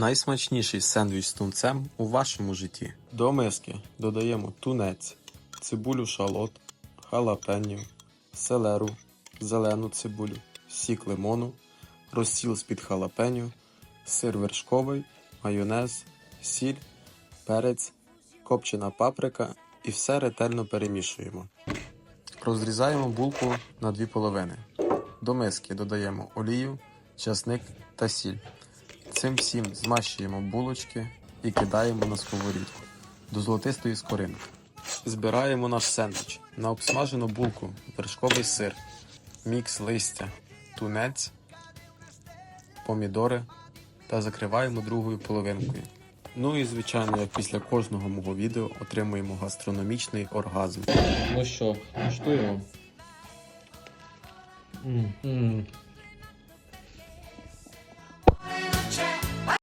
Найсмачніший сендвіч з тунцем у вашому житті. До миски додаємо тунець, цибулю шалот, халапеньо, селеру, зелену цибулю, сік лимону, розсіл з-під халапеньо, сир вершковий, майонез, сіль, перець, копчена паприка і все ретельно перемішуємо. Розрізаємо булку на дві половини. До миски додаємо олію, часник та сіль. Цим всім змащуємо булочки і кидаємо на сковорідку до золотистої скоринки. Збираємо наш сендвіч на обсмажену булку, вершковий сир, мікс листя, тунець, помідори та закриваємо другою половинкою. Ну і звичайно, як після кожного мого відео отримуємо гастрономічний оргазм. Ну що, куштуємо?